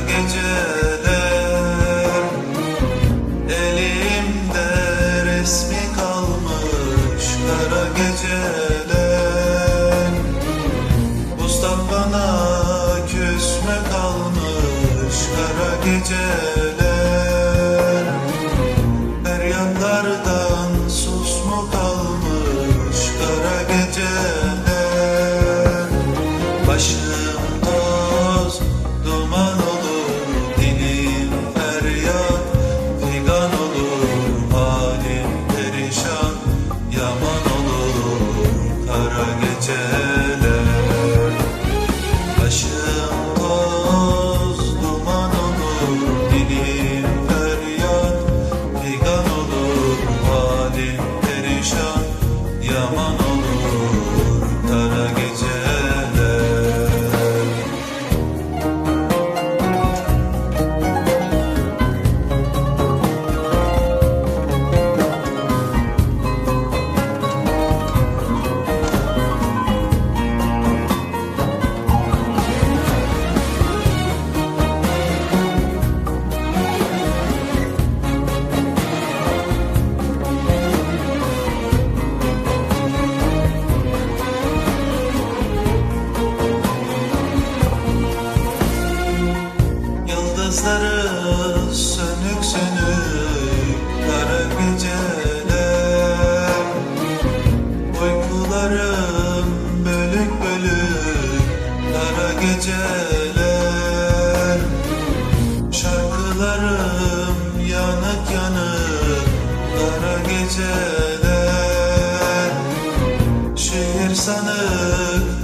geceler. Elimde resmi kalmış kara geceler. Mustafa'na küsme kalmış kara geceler. Feryatlardan sus mu kalmış kara geceler? Başım toz duman olur Yıldızları sönük sönük kara geceler. Uykularım bölük bölük kara geceler. Şarkılarım yanık yanık kara geceler. Şehir sanır